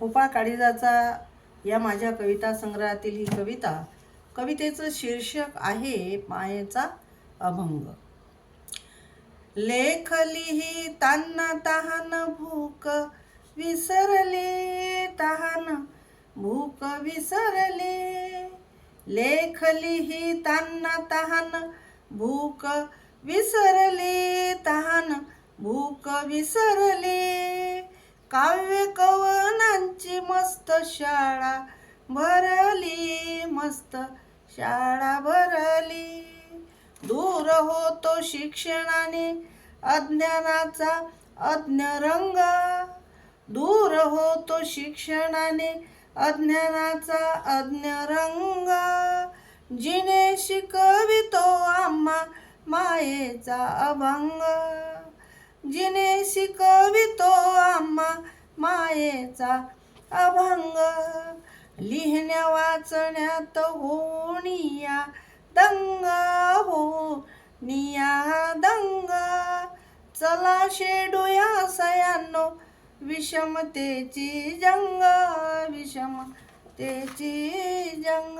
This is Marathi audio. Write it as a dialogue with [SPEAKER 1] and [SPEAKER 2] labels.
[SPEAKER 1] पोपा काळीजाचा या माझ्या कविता संग्रहातील ही कविता कवितेचं शीर्षक आहे मायेचा अभंग. लेख लिही तान्ना तहान भूक विसरली तहान भूक विसरली. लेख लिही तान्ना तहान भूक विसरली तहान भूक विसरली. काव्य कवनांची शाळा भरली मस्त. शाळा भरली. दूर होतो शिक्षणाने अज्ञानाचा अज्ञ रंग दूर होतो शिक्षणाने अज्ञानाचा अज्ञ रंग जिने शिकवितो आम्हा मायेचा अभंग. जिने शिकवितो आम्हा मायेचा अभंग. लिहिण्या वाचण्यात होणिया दंग हो निया दंग. चला शेडूया सयांनो विषमतेची जंग विषमतेची जंग.